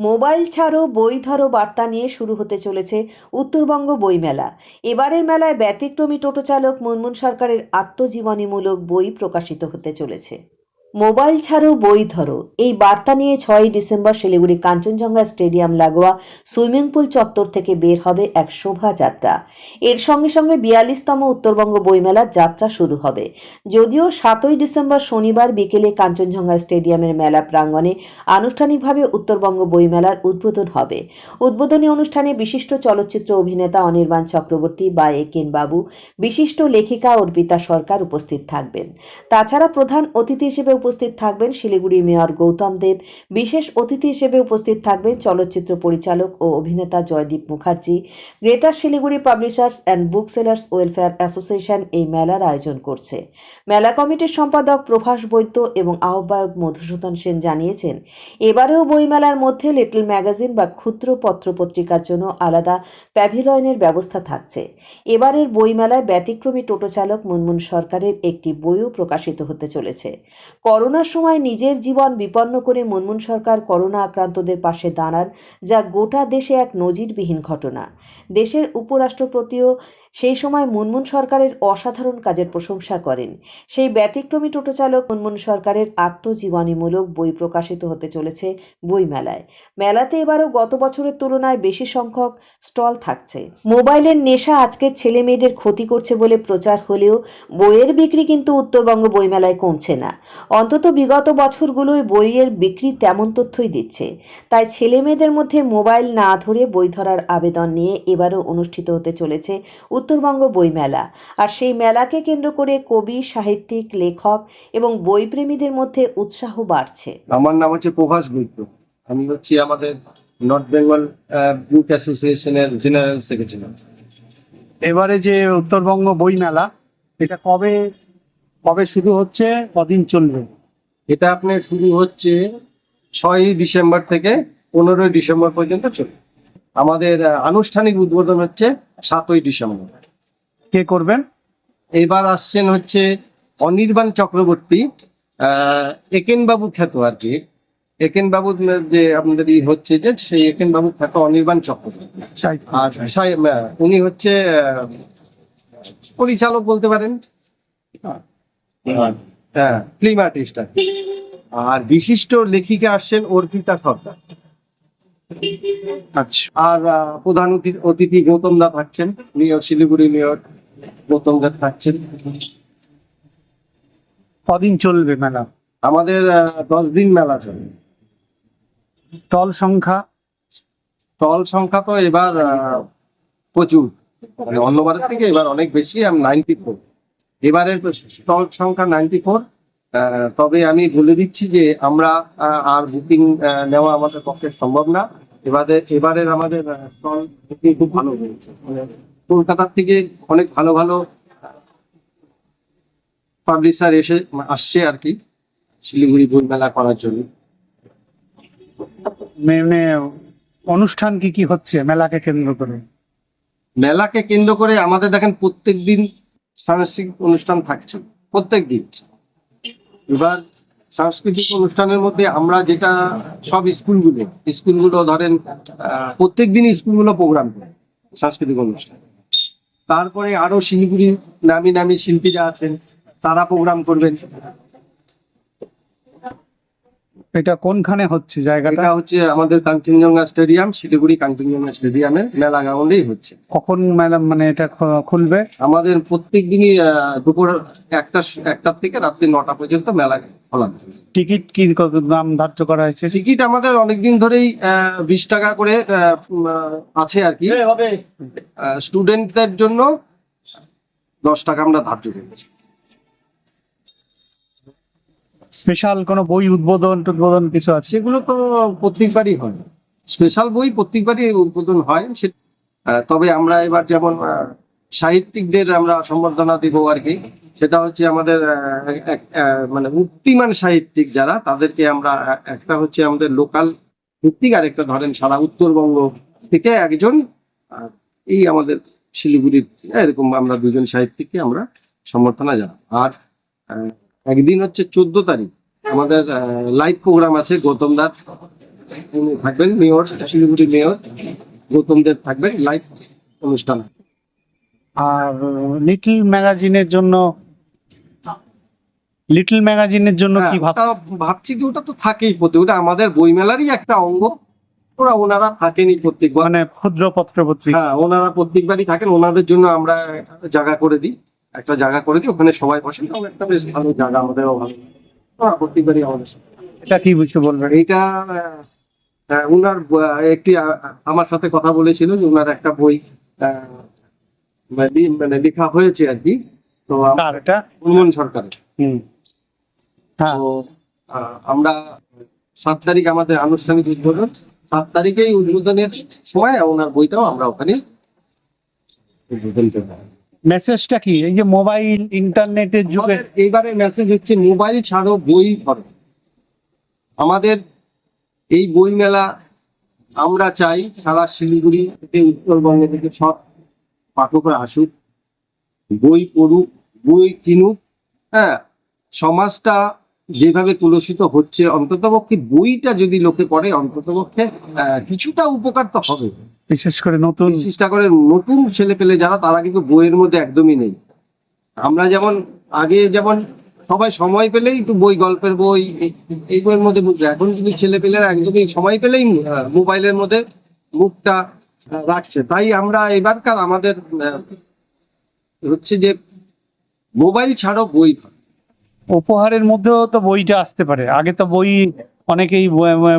Mobile ছাড়ো বই ধরো বার্তা নিয়ে শুরু হতে চলেছে উত্তরবঙ্গ বইমেলা এবারের মেলায় ব্যতিক্রমী টোটো চালক মুনমুন সরকারের আত্মজীবনীমূলক বই প্রকাশিত হতে চলেছে। মোবাইল ছাড়ো, বই ধরো। এই বার্তা নিয়ে ছয় ডিসেম্বর শিলিগুড়ি কাঞ্চনজঙ্ঘা স্টেডিয়াম লাগোয়া সুইমিং পুল চত্বর থেকে বের হবে এক শোভাযাত্রা। এর সঙ্গে সঙ্গে বিয়াল্লিশতম উত্তরবঙ্গ বইমেলার যাত্রা শুরু হবে। যদিও সাতই ডিসেম্বর শনিবার বিকেলে কাঞ্চনজঙ্ঘা স্টেডিয়ামের মেলা প্রাঙ্গণে আনুষ্ঠানিকভাবে উত্তরবঙ্গ বইমেলার উদ্বোধন হবে। উদ্বোধনী অনুষ্ঠানে বিশিষ্ট চলচ্চিত্র অভিনেতা অনির্বাণ চক্রবর্তী, বা একেন বাবু, বিশিষ্ট লেখিকা অর্পিতা সরকার উপস্থিত থাকবেন। তাছাড়া প্রধান অতিথি হিসেবে উপস্থিত থাকবেন শিলিগুড়ির মেয়র গৌতম দেব। বিশেষ অতিথি হিসেবে উপস্থিত থাকবেন চলচ্চিত্র পরিচালক ও অভিনেতা Joydeep Mukherjee. Greater Siliguri publishers and book sellers welfare association এই মেলার আয়োজন করছে। মেলা কমিটির সম্পাদক প্রভাস বৈদ্য এবং আহ্বায়ক মধুসূদন সেন জানিয়েছেন, এবারেও বইমেলার মধ্যে লিটল ম্যাগাজিন বা ক্ষুদ্র পত্র পত্রিকার জন্য আলাদা প্যাভিলয়নের ব্যবস্থা থাকছে। এবারের বইমেলায় ব্যতিক্রমী টোটো চালক মুনমুন সরকারের একটি বইও প্রকাশিত হতে চলেছে। করোনার সময় নিজের জীবন বিপন্ন করে মুনমুন সরকার করোনা আক্রান্তদের পাশে দাঁড়ান, যা গোটা দেশে এক নজিরবিহীন ঘটনা। দেশের উপরাষ্ট্রপতিও সেই সময় মুনমুন সরকারের অসাধারণ কাজের প্রশংসা করেন। সেই ব্যতিক্রমী টোটো চালক মুনমুন সরকারের আত্মজীবনীমূলক বই প্রকাশিত হতে চলেছে বইমেলায়। মেলাতে এবারও গত বছরের তুলনায় বেশি সংখ্যক স্টল থাকছে। মোবাইলের নেশা আজকের ছেলে মেয়েদের ক্ষতি করছে বলে প্রচার হলেও বইয়ের বিক্রি কিন্তু উত্তরবঙ্গ বইমেলায় কমছে না। অন্তত বিগত বছরগুলোয় বইয়ের বিক্রি তেমন তথ্যই দিচ্ছে। তাই ছেলে মেয়েদের মধ্যে মোবাইল না ধরে বই ধরার আবেদন নিয়ে এবারও অনুষ্ঠিত হতে চলেছে উত্তরবঙ্গ বইমেলা। আর সেই মেলাকে কেন্দ্র করে কবি সাহিত্যিক লেখক এবং বইপ্রেমীদের মধ্যে উৎসাহ বাড়ছে। আমার নাম হচ্ছে প্রভাস বৈদ্য আমি হচ্ছি আমাদের নর্থ বেঙ্গল বুক অ্যাসোসিয়েশনের জেনারেল সেক্রেটারি। এবারে যে উত্তরবঙ্গ বই মেলা এটা কবে কবে শুরু হচ্ছে কদিন চলবে? এটা আপনার শুরু হচ্ছে ছয়ই ডিসেম্বর থেকে পনেরোই ডিসেম্বর পর্যন্ত চলবে। আমাদের আনুষ্ঠানিক উদ্বোধন হচ্ছে সাতই ডিসেম্বর। কে করবেন? এবার আসছেন হচ্ছে অনির্বাণ চক্রবর্তী আহ, একেন বাবু খ্যাত আর কি। একেন বাবু যে আপনাদের ই হচ্ছে যে সেই একেন বাবু খ্যাত অনির্বাণ চক্রবর্তী। আর উনি হচ্ছে পরিচালক বলতে পারেন। হ্যাঁ। ফিল্ম আর্টিস্ট আর বিশিষ্ট লেখিকা আসছেন অর্পিতা সরকার। আচ্ছা। আর আহ, প্রধান অতি- অতিথি গৌতম দা থাকছেন মেয়র শিলিগুড়ি মেয়র গৌতম দা থাকছেন। কদিন চলবে মেলা? আমাদের আহ, দশ দিন মেলা চলে। স্টল সংখ্যা? স্টল সংখ্যা তো এবার প্রচুর। মানে অন্যবারের থেকে এবার অনেক বেশি নাইনটি ফোর এবারের স্টল সংখ্যা নাইনটি ফোর তবে আমি বলে দিচ্ছি যে আমরা আহ, আর বুকিং নেওয়া আমাদের পক্ষে সম্ভব না। এবারে এবারের আমাদের স্টল খুব ভালো হয়েছে। মানে কলকাতার থেকে অনেক ভালো ভালো পাবলিশার এসে আসছে আর কি শিলিগুড়ি বই মেলা করার জন্য। মানে অনুষ্ঠান কি কি হচ্ছে মেলাকে কেন্দ্র করে? মেলাকে কেন্দ্র করে আমাদের দেখেন প্রত্যেক দিন সাংস্কৃতিক অনুষ্ঠান থাকছে প্রত্যেক দিন এবার সাংস্কৃতিক অনুষ্ঠানের মধ্যে আমরা যেটা সব স্কুলগুলো স্কুলগুলো ধরেন প্রত্যেক দিন স্কুলগুলো প্রোগ্রাম করে, সাংস্কৃতিক অনুষ্ঠান। তারপরে আরও শিলিগুড়ি নামি নামি শিল্পীরা আছেন, তারা প্রোগ্রাম করবেন। এটা কোনখানে হচ্ছে জায়গাটা? এটা হচ্ছে আমাদের কাঞ্চনজঙ্ঘা স্টেডিয়াম শিলিগুড়ি কাঞ্চনজঙ্ঘা স্টেডিয়ামের মেলা গ্রাউন্ডেই হচ্ছে। কখন মেলা মানে এটা খ- খুলবে? আমাদের প্রত্যেক দিনই আহ, দুপুর একটা একটার থেকে রাত্রি নটা পর্যন্ত মেলা খোলা টিকিট কি কত দাম ধার্য করা হয়েছে? টিকিট আমাদের অনেকদিন ধরেই বিশ টাকা করে আহ, আছে আর কি। স্টুডেন্টদের জন্য দশ টাকা আমরা ধার্য করেছি। স্পেশাল কোনো বই উদ্বোধন টুদ্বোধন কিছু আছে? সেগুলো তো প্রত্যেকবারই হয়। স্পেশাল বই প্রত্যেকবারই উদ্বোধন হয়। সে তবে আমরা এবার যেমন সাহিত্যিকদের আমরা সম্বর্ধনা দিব আর কি, সেটা হচ্ছে আমাদের মানে উত্তিমান সাহিত্যিক যারা, তাদেরকে আমরা একটা হচ্ছে আমাদের লোকাল ভিত্তিক আর একটা ধরেন সারা উত্তরবঙ্গ থেকে একজন এই আমাদের শিলিগুড়ির, এরকম আমরা দুজন সাহিত্যিককে আমরা সম্বর্ধনা জানাই আর একদিন হচ্ছে চোদ্দ তারিখ। আমাদের লাইভ প্রোগ্রাম আছে গৌতম উনি থাকবেন মেয়র শিলিগুড়ি মেয়র। গৌতম দেব থাকবেন লাইভ অনুষ্ঠান। আর লিটল ম্যাগাজিনের জন্য লিটল ম্যাগাজিনের জন্য কি হ্যাঁ, ভাবছি কি ওটা তো থাকেই প্রতি ওটা আমাদের বইমেলারই একটা অঙ্গ। ওরা ওনারা থাকেনই প্রত্যেকবার। মানে ক্ষুদ্র পত্র পত্রিকা। হ্যাঁ ওনারা প্রত্যেকবারই থাকেন ওনাদের জন্য আমরা জায়গা করে দিই। একটা জায়গা করে দিই ওখানে সবাই বসে। তাও একটা বেশ ভালো জায়গা আমাদেরও ভালো। ওরা প্রত্যেকবারই আমাদের সাথে। এটা কি বিষয় বলবেন? এইটা উনার একটি আমার সাথে কথা বলেছিল যে উনার একটা বই আহ, মানে মানে লেখা হয়েছে আর কি। তো এটা? মুনমুন সরকারের। হুম। হ্যাঁ। তো আহ, আমরা সাত তারিখ আমাদের আনুষ্ঠানিক উদ্বোধন। সাত তারিখেই উদ্বোধনের সময় ওনার বইটাও আমরা ওখানে উদ্বোধন করব। মেসেজটা কি? এই যে মোবাইল ইন্টারনেটের যুগে এবারে এইবারে মেসেজ হচ্ছে মোবাইল ছাড়ো বই পড়ো। আমাদের এই বই মেলা আমরা চাই সারা শিলিগুড়ি থেকে উত্তরবঙ্গে থেকে সব পাঠকরা আসুক বই পড়ুক বই কিনুক হ্যাঁ সমাজটা যেভাবে কলুষিত হচ্ছে অন্ততপক্ষে বইটা যদি লোকে পড়ে অন্ততপক্ষে কিছুটা উপকার তো হবে। বিশেষ করে নতুন চেষ্টা করে নতুন ছেলে পেলে যারা তারা কিন্তু বইয়ের মধ্যে একদমই নেই। আমরা যেমন আগে যেমন সবাই সময় পেলেই একটু বই গল্পের বই এই- বইয়ের মধ্যে মুখ এখন কিন্তু ছেলে পেলেরা একদমই সময় পেলেই মোবাইলের মধ্যে মুখটা রাখছে। তাই আমরা এবারকার আমাদের হচ্ছে যে মোবাইল ছাড়াও বই। উপহারের মধ্যেও তো বইটা আসতে পারে। আগে তো বই অনেকেই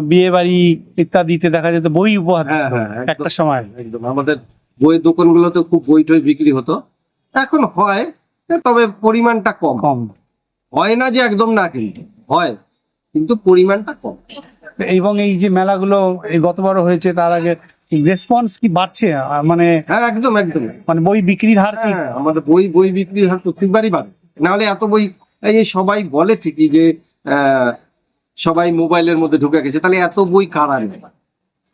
বিয়ে বাড়ি ইত্যাদিতে দেখা যেত বই উপহার হ্যাঁ হ্যাঁ। একটা সময়। একদম। আমাদের বইয়ের দোকানগুলোতে খুব বই টই বিক্রি হতো। এখন হয় তবে পরিমাণটা কম। কম। হয় না যে একদম না কিন্তু হয় কিন্তু পরিমাণটা কম। এবং এই যে মেলাগুলো এই গতবারও হয়েছে তার আগে রেসপন্স কি বাড়ছে? মানে হ্যাঁ একদম একদম। মানে বই বিক্রির হার কি? হ্যাঁ আমাদের বই বই বিক্রির হার প্রত্যেকবারই বাড়ে। নাহলে এত বই এই যে সবাই বলে ঠিকই যে আহ, সবাই মোবাইলের মধ্যে ঢুকে গেছে। তাহলে এত বই কারা নেয়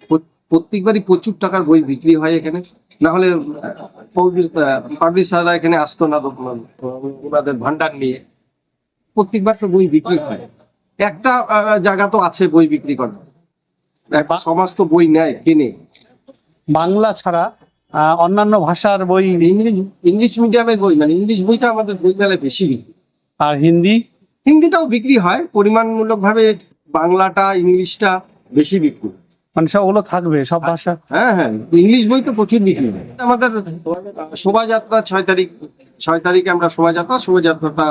প্রত- প্রত্যেকবারই প্রচুর টাকার বই বিক্রি হয় এখানে। না হলে পাবলিশাররা এখানে আসতো না ওনাদের ভান্ডার নিয়ে। প্রত্যেকবার তো বই বিক্রি হয়। একটা জায়গা তো আছে বই বিক্রি করার। সমাজ তো বই নেয় কিনে। বাংলা ছাড়া অন্যান্য ভাষার বই ইংলিশ ইংলিশ মিডিয়ামের বই মানে ইংলিশ বইটা আমাদের বই মেলায় বেশি বিক্রি। আর হিন্দি? হিন্দিটাও বিক্রি হয় পরিমাণমূলক ভাবে বাংলাটা ইংলিশটা বেশি বিক্রি হয়। মানে সব ওগুলো থাকবে সব ভাষা? হ্যাঁ হ্যাঁ ইংলিশ বই তো প্রচুর বিক্রি হয়। আমাদের শোভাযাত্রা ছয় তারিখ ছয় তারিখে আমরা শোভাযাত্রা শোভাযাত্রাটা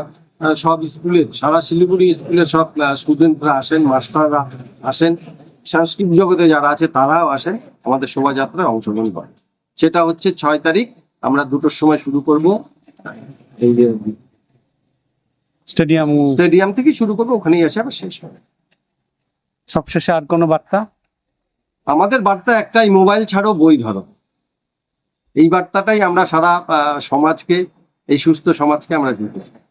সব স্কুলে সারা শিলিগুড়ি স্কুলের সব স্টুডেন্টরা আসেন মাস্টাররা আসেন। সাংস্কৃতিক জগতে যারা আছে তারাও আসেন আমাদের শোভাযাত্রায় অংশগ্রহণ করেন। সেটা হচ্ছে ছয় তারিখ আমরা দুটোর সময় শুরু করব। এই যে স্টেডিয়াম স্টেডিয়াম থেকে শুরু করব ওখানেই এসে আবার শেষ হবে। সবশেষে আর কোনো বার্তা? আমাদের বার্তা একটাই মোবাইল ছাড়ো বই ধরো। এই বার্তাটাই আমরা সারা সমাজকে এই সুস্থ সমাজকে আমরা দিতে চাই।